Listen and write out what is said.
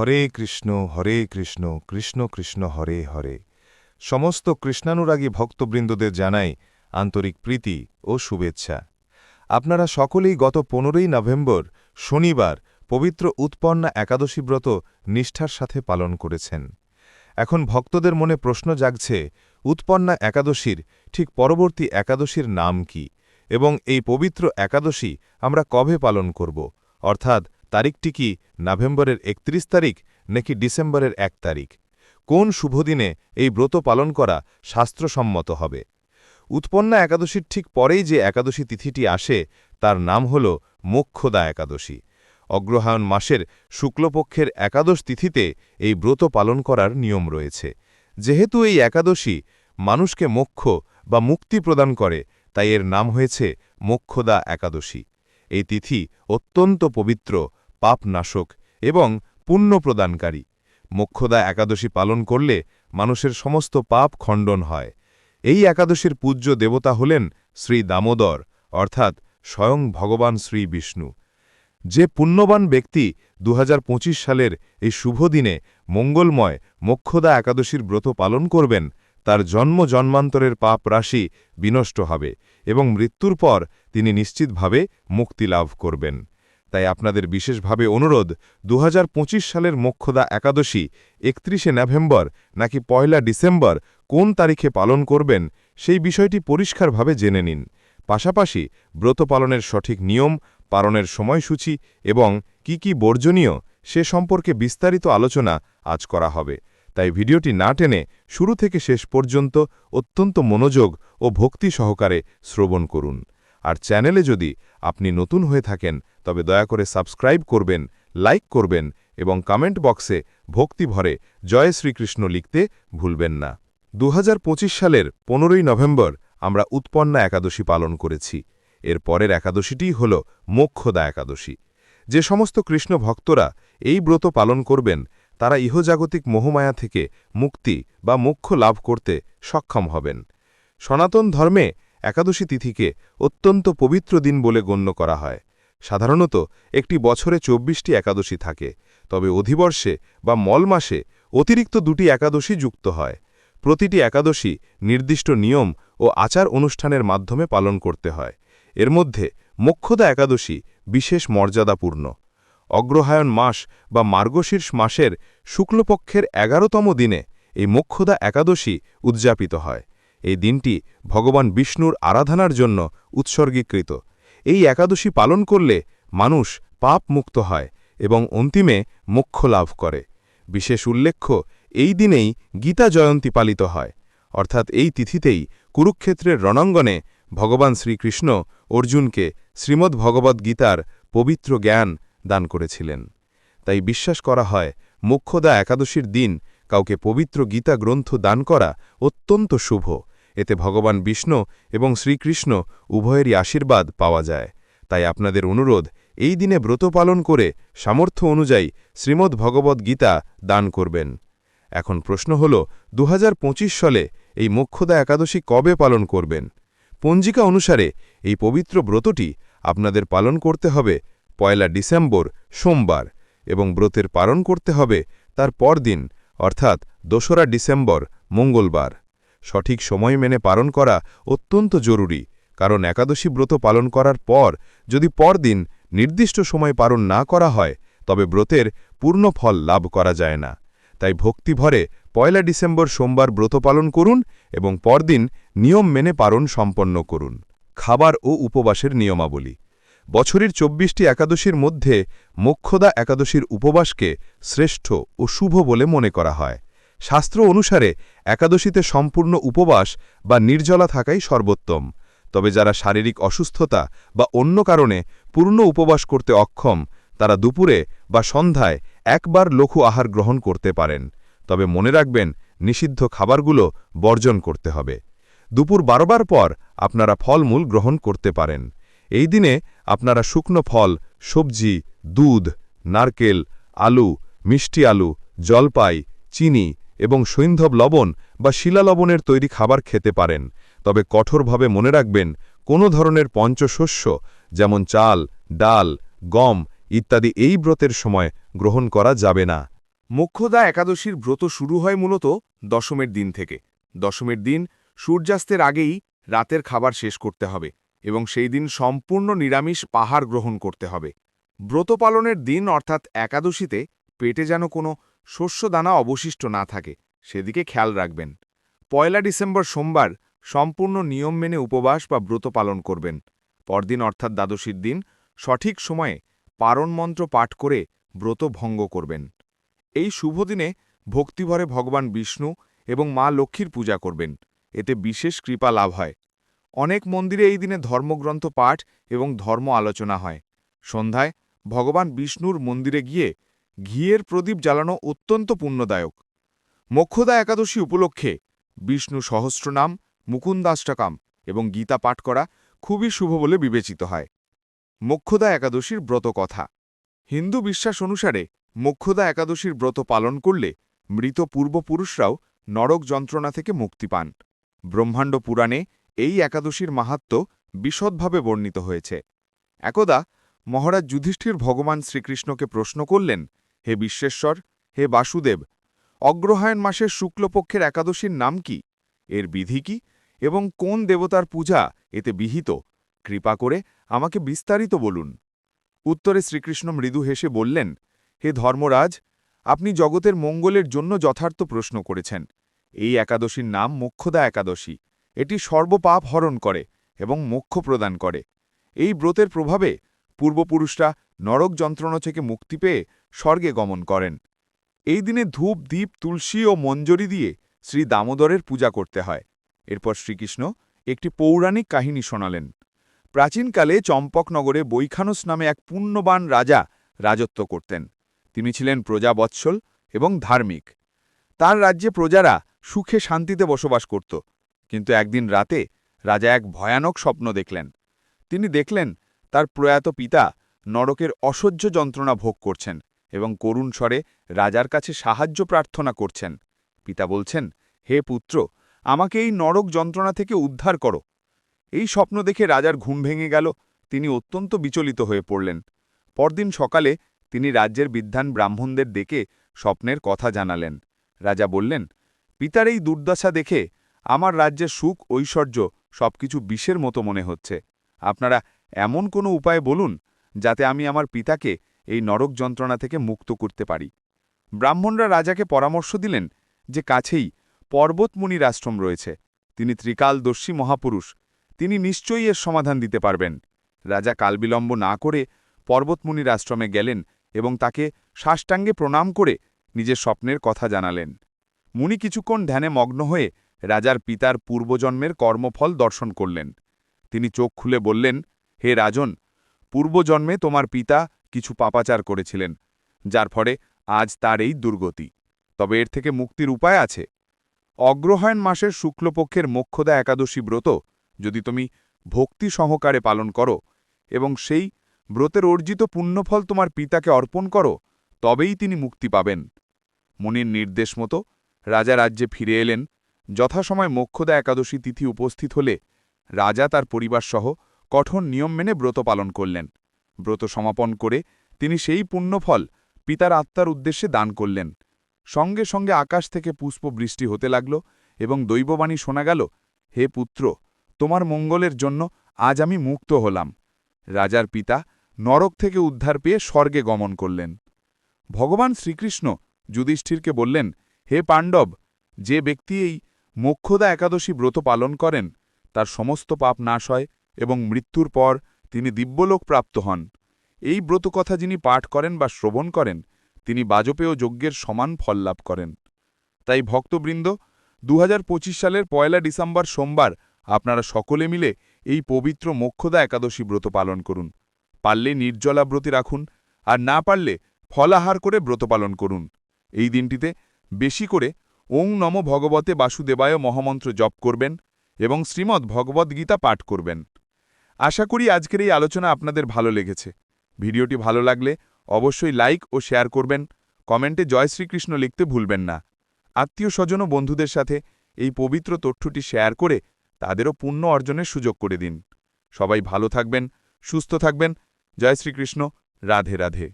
হরে কৃষ্ণ হরে কৃষ্ণ কৃষ্ণ কৃষ্ণ, হরে হরে। সমস্ত কৃষ্ণানুরাগী ভক্তবৃন্দদের জানাই আন্তরিক প্রীতি ও শুভেচ্ছা। আপনারা সকলেই গত পনেরোই নভেম্বর শনিবার পবিত্র উৎপন্না একাদশী ব্রত নিষ্ঠার সাথে পালন করেছেন। এখন ভক্তদের মনে প্রশ্ন জাগছে, উৎপন্না একাদশীর ঠিক পরবর্তী একাদশীর নাম কি? এবং এই পবিত্র একাদশী আমরা কবে পালন করব? অর্থাৎ তারিখটি কি নভেম্বরের একত্রিশ তারিখ নাকি ডিসেম্বরের এক তারিখ? কোন শুভদিনে এই ব্রত পালন করা শাস্ত্রসম্মত হবে? উৎপন্না একাদশীর ঠিক পরেই যে একাদশী তিথিটি আসে, তার নাম হল মোক্ষদা একাদশী। অগ্রহায়ণ মাসের শুক্লপক্ষের একাদশ তিথিতে এই ব্রত পালন করার নিয়ম রয়েছে। যেহেতু এই একাদশী মানুষকে মোক্ষ বা মুক্তি প্রদান করে, তাই এর নাম হয়েছে মোক্ষদা একাদশী। এই তিথি অত্যন্ত পবিত্র পাপনাশক এবং পুণ্য প্রদানকারী মোক্ষদা একাদশী পালন করলে মানুষের সমস্ত পাপ খণ্ডন হয়। এই একাদশীর পূজ্য দেবতা হলেন শ্রী দামোদর, অর্থাৎ স্বয়ং ভগবান শ্রী বিষ্ণু। যে পুণ্যবান ব্যক্তি দুহাজার পঁচিশ সালের এই শুভ দিনে মঙ্গলময় মোক্ষদা একাদশীর ব্রত পালন করবেন, তার জন্ম জন্মান্তরের পাপ রাশি বিনষ্ট হবে এবং মৃত্যুর পর তিনি নিশ্চিতভাবে মুক্তি লাভ করবেন। তাই আপনাদের বিশেষভাবে অনুরোধ দু হাজার পঁচিশ সালের মোক্ষদা একাদশী, একত্রিশে নভেম্বর নাকি পয়লা ডিসেম্বর কোন তারিখে পালন করবেন সেই বিষয়টি পরিষ্কারভাবে জেনে নিন। পাশাপাশি ব্রত পালনের সঠিক নিয়ম, পালনের সময়সূচি এবং কি কি বর্জনীয় সে সম্পর্কে বিস্তারিত আলোচনা আজ করা হবে। তাই ভিডিওটি না টেনে শুরু থেকে শেষ পর্যন্ত অত্যন্ত মনোযোগ ও ভক্তি সহকারে শ্রবণ করুন। আর চ্যানেলে যদি আপনি নতুন হয়ে থাকেন তবে দয়া করে সাবস্ক্রাইব করবেন, লাইক করবেন এবং কমেন্ট বক্সে ভক্তি ভরে জয় শ্রীকৃষ্ণ লিখতে ভুলবেন না। দু হাজার পঁচিশ সালের পনেরোই নভেম্বর আমরা উৎপন্না একাদশী পালন করেছি। এর পরের একাদশীটিই হল মোক্ষদা একাদশী। যে সমস্ত কৃষ্ণ ভক্তরা এই ব্রত পালন করবেন, তারা ইহজাগতিক মোহমায়া থেকে মুক্তি বা মোক্ষ লাভ করতে সক্ষম হবেন। সনাতন ধর্মে একাদশী তিথিকে অত্যন্ত পবিত্র দিন বলে গণ্য করা হয়। সাধারণত একটি বছরে চব্বিশটি একাদশী থাকে, তবে অধিবর্ষে বা মল মাসে অতিরিক্ত দুটি একাদশী যুক্ত হয়। প্রতিটি একাদশী নির্দিষ্ট নিয়ম ও আচার অনুষ্ঠানের মাধ্যমে পালন করতে হয়। এর মধ্যে মোক্ষদা একাদশী বিশেষ মর্যাদাপূর্ণ। অগ্রহায়ণ মাস বা মার্গশীর্ষ মাসের শুক্লপক্ষের এগারোতম দিনে এই মোক্ষদা একাদশী উদযাপিত হয়। এই দিনটি ভগবান বিষ্ণুর আরাধনার জন্য উৎসর্গীকৃত। এই একাদশী পালন করলে মানুষ পাপ মুক্ত হয় এবং অন্তিমে মোক্ষ লাভ করে। বিশেষ উল্লেখ্য, এই দিনেই গীতা জয়ন্তী পালিত হয়। অর্থাৎ এই তিথিতেই কুরুক্ষেত্রের রণাঙ্গনে ভগবান শ্রীকৃষ্ণ অর্জুনকে শ্রীমদ্ ভগবদ্গীতার পবিত্র জ্ঞান দান করেছিলেন। তাই বিশ্বাস করা হয়, মোক্ষদা একাদশীর দিন কাউকে পবিত্র গীতা গ্রন্থ দান করা অত্যন্ত শুভ। এতে ভগবান বিষ্ণু এবং শ্রীকৃষ্ণ উভয়েরই আশীর্বাদ পাওয়া যায়। তাই আপনাদের অনুরোধ, এই দিনে ব্রত পালন করে সামর্থ্য অনুযায়ী শ্রীমদ্ ভগবদ্ গীতা দান করবেন। এখন প্রশ্ন হল দু হাজার পঁচিশ সালে এই মোক্ষদা একাদশী কবে পালন করবেন? পঞ্জিকা অনুসারে এই পবিত্র ব্রতটি আপনাদের পালন করতে হবে পয়লা ডিসেম্বর, সোমবার, এবং ব্রতের পালন করতে হবে তার পরদিন, অর্থাৎ দোসরা ডিসেম্বর, মঙ্গলবার। সঠিক সময় মেনে পালন করা অত্যন্ত জরুরি, কারণ একাদশী ব্রত পালন করার পর যদি পরদিন নির্দিষ্ট সময় পালন না করা হয়, তবে ব্রতের পূর্ণ ফল লাভ করা যায় না। তাই ভক্তিভরে পয়লা ডিসেম্বর সোমবার ব্রত পালন করুন এবং পরদিন নিয়ম মেনে পালন সম্পন্ন করুন। খাবার ও উপবাসের নিয়মাবলী। বছরের চব্বিশটি একাদশীর মধ্যে মোক্ষদা একাদশীর উপবাসকে শ্রেষ্ঠ ও শুভ বলে মনে করা হয়। শাস্ত্র অনুসারে একাদশীতে সম্পূর্ণ উপবাস বা নির্জলা থাকাই সর্বোত্তম। তবে যারা শারীরিক অসুস্থতা বা অন্য কারণে পূর্ণ উপবাস করতে অক্ষম, তারা দুপুরে বা সন্ধ্যায় একবার লঘু আহার গ্রহণ করতে পারেন। তবে মনে রাখবেন, নিষিদ্ধ খাবারগুলো বর্জন করতে হবে। দুপুর বারোবার পর আপনারা ফলমূল গ্রহণ করতে পারেন। এই দিনে আপনারা শুকনো ফল, সবজি, দুধ, নারকেল, আলু, মিষ্টি আলু, জলপাই, চিনি এবং সৈন্ধব লবণ বা শিলালবণের তৈরি খাবার খেতে পারেন। তবে কঠোরভাবে মনে রাখবেন, কোনো ধরনের পঞ্চশস্য, যেমন চাল, ডাল, গম ইত্যাদি এই ব্রতের সময় গ্রহণ করা যাবে না। মোক্ষদা একাদশীর ব্রত শুরু হয় মূলত দশমের দিন থেকে। দশমের দিন সূর্যাস্তের আগেই রাতের খাবার শেষ করতে হবে এবং সেই দিন সম্পূর্ণ নিরামিষ পাহাড় গ্রহণ করতে হবে। ব্রত পালনের দিন অর্থাৎ একাদশীতে পেটে যেন কোনো শস্যদানা অবশিষ্ট না থাকে, সেদিকে খেয়াল রাখবেন। পয়লা ডিসেম্বর সোমবার সম্পূর্ণ নিয়ম মেনে উপবাস বা ব্রত পালন করবেন। পরদিন অর্থাৎ দ্বাদশীর দিন সঠিক সময়ে পারণ মন্ত্র পাঠ করে ব্রত ভঙ্গ করবেন। এই শুভ দিনে ভক্তিভরে ভগবান বিষ্ণু এবং মা লক্ষ্মীর পূজা করবেন। এতে বিশেষ কৃপা লাভ হয়। অনেক মন্দিরে এই দিনে ধর্মগ্রন্থ পাঠ এবং ধর্ম আলোচনা হয়। সন্ধ্যায় ভগবান বিষ্ণুর মন্দিরে গিয়ে ঘিয়ের প্রদীপ জ্বালানো অত্যন্ত পুণ্যদায়ক। মোক্ষদা একাদশী উপলক্ষে বিষ্ণু সহস্রনাম, মুকুন্দাষ্টকাম এবং গীতা পাঠ করা খুবই শুভ বলে বিবেচিত হয়। মোক্ষদা একাদশীর ব্রত কথা। হিন্দু বিশ্বাস অনুসারে মোক্ষদা একাদশীর ব্রত পালন করলে মৃত পূর্বপুরুষরাও নরক যন্ত্রণা থেকে মুক্তি পান। ব্রহ্মাণ্ড পুরাণে এই একাদশীর মাহাত্ম বিশদভাবে বর্ণিত হয়েছে। একদা মহারাজ যুধিষ্ঠির ভগবান শ্রীকৃষ্ণকে প্রশ্ন করলেন হে বিশ্বেশ্বর, হে বাসুদেব, অগ্রহায়ণ মাসের শুক্লপক্ষের একাদশীর নাম কি? এর বিধি কি? এবং কোন দেবতার পূজা এতে বিহিত? কৃপা করে আমাকে বিস্তারিত বলুন। উত্তরে শ্রীকৃষ্ণ মৃদু হেসে বললেন, হে ধর্মরাজ, আপনি জগতের মঙ্গলের জন্য যথার্থ প্রশ্ন করেছেন। এই একাদশীর নাম মোক্ষদা একাদশী। এটি সর্বপাপ হরণ করে এবং মোক্ষ প্রদান করে। এই ব্রতের প্রভাবে পূর্বপুরুষরা নরক যন্ত্রণা থেকে মুক্তি পেয়ে স্বর্গে গমন করেন। এই দিনে ধূপ দ্বীপ তুলসী ও মঞ্জরি দিয়ে শ্রী দামোদরের পূজা করতে হয়। এরপর শ্রীকৃষ্ণ একটি পৌরাণিক কাহিনী শোনালেন। প্রাচীনকালে চম্পকনগরে বৈখানস নামে এক পুণ্যবান রাজা রাজত্ব করতেন। তিনি ছিলেন প্রজাবৎসল এবং ধার্মিক। তার রাজ্যে প্রজারা সুখে শান্তিতে বসবাস করত। কিন্তু একদিন রাতে রাজা এক ভয়ানক স্বপ্ন দেখলেন। তিনি দেখলেন তার প্রয়াত পিতা নরকের অসহ্য যন্ত্রণা ভোগ করছেন। এবং করুণ স্বরে রাজার কাছে সাহায্য প্রার্থনা করছেন। পিতা বলছেন, হে পুত্র, আমাকে এই নরক যন্ত্রণা থেকে উদ্ধার করো। এই স্বপ্ন দেখে রাজার ঘুম ভেঙে গেল। তিনি অত্যন্ত বিচলিত হয়ে পড়লেন। পরদিন সকালে তিনি রাজ্যের বিদ্যান ব্রাহ্মণদের ডেকে স্বপ্নের কথা জানালেন। রাজা বললেন, পিতার এই দুর্দশা দেখে আমার রাজ্যের সুখ, ঐশ্বর্য সবকিছু বিষের মতো মনে হচ্ছে। আপনারা এমন কোনো উপায় বলুন যাতে আমি আমার পিতাকে এই নরক যন্ত্রণা থেকে মুক্ত করতে পারি। ব্রাহ্মণরা রাজাকে পরামর্শ দিলেন যে কাছেই পর্বতমুনির আশ্রম রয়েছে। তিনি ত্রিকালদর্শী মহাপুরুষ। তিনি নিশ্চয়ই এর সমাধান দিতে পারবেন। রাজা কালবিলম্ব না করে পর্বতমুনির আশ্রমে গেলেন এবং তাকে সাষ্টাঙ্গে প্রণাম করে নিজের স্বপ্নের কথা জানালেন। মুনি কিছুক্ষণ ধ্যানে মগ্ন হয়ে রাজার পিতার পূর্বজন্মের কর্মফল দর্শন করলেন। তিনি চোখ খুলে বললেন, হে রাজন, পূর্বজন্মে তোমার পিতা কিছু পাপাচার করেছিলেন, যার ফলে আজ তার এই দুর্গতি। তবে এর থেকে মুক্তির উপায় আছে। অগ্রহায়ণ মাসের শুক্লপক্ষের মোক্ষদা একাদশী ব্রত যদি তুমি ভক্তি সহকারে পালন করো এবং সেই ব্রতের অর্জিত পুণ্যফল তোমার পিতাকে অর্পণ করো, তবেই তিনি মুক্তি পাবেন। মুনির নির্দেশ মতো রাজা রাজ্যে ফিরে এলেন। যথাসময় মোক্ষদা একাদশী তিথি উপস্থিত হলে রাজা তার পরিবারসহ কঠোর নিয়ম মেনে ব্রত পালন করলেন। ব্রত সমাপন করে তিনি সেই পুণ্যফল পিতার আত্মার উদ্দেশ্যে দান করলেন। সঙ্গে সঙ্গে আকাশ থেকে পুষ্প বৃষ্টি হতে লাগল এবং দৈববাণী শোনা গেল, হে পুত্র, তোমার মঙ্গলের জন্য আজ আমি মুক্ত হলাম। রাজার পিতা নরক থেকে উদ্ধার পেয়ে স্বর্গে গমন করলেন। ভগবান শ্রীকৃষ্ণ যুধিষ্ঠিরকে বললেন, হে পাণ্ডব, যে ব্যক্তি এই মোক্ষদা একাদশী ব্রত পালন করেন, তার সমস্ত পাপ নাশ হয় এবং মৃত্যুর পর তিনি দিব্যলোক প্রাপ্ত হন। এই ব্রতকথা যিনি পাঠ করেন বা শ্রবণ করেন, তিনি বাজপেয় যজ্ঞের সমান ফল লাভ করেন। তাই ভক্তবৃন্দ দু হাজার পঁচিশ সালের পয়লা ডিসেম্বর সোমবার আপনারা সকলে মিলে এই পবিত্র মোক্ষদা একাদশী ব্রত পালন করুন। পারলে নির্জলা ব্রতে রাখুন, আর না পারলে ফলাহার করে ব্রত পালন করুন। এই দিনটিতে বেশি করে ওং নম ভগবতে বাসুদেবায় মহামন্ত্র জপ করবেন এবং শ্রীমদ্ ভগবদ্গীতা পাঠ করবেন। আশা করি আজকের এই আলোচনা আপনাদের ভালো লেগেছে। ভিডিওটি ভালো লাগলে অবশ্যই লাইক ও শেয়ার করবেন। কমেন্টে জয় শ্রীকৃষ্ণ লিখতে ভুলবেন না। আত্মীয় স্বজন ও বন্ধুদের সাথে এই পবিত্র তথ্যটি শেয়ার করে তাদেরও পুণ্য অর্জনের সুযোগ করে দিন। সবাই ভালো থাকবেন, সুস্থ থাকবেন। জয় শ্রীকৃষ্ণ, রাধে রাধে।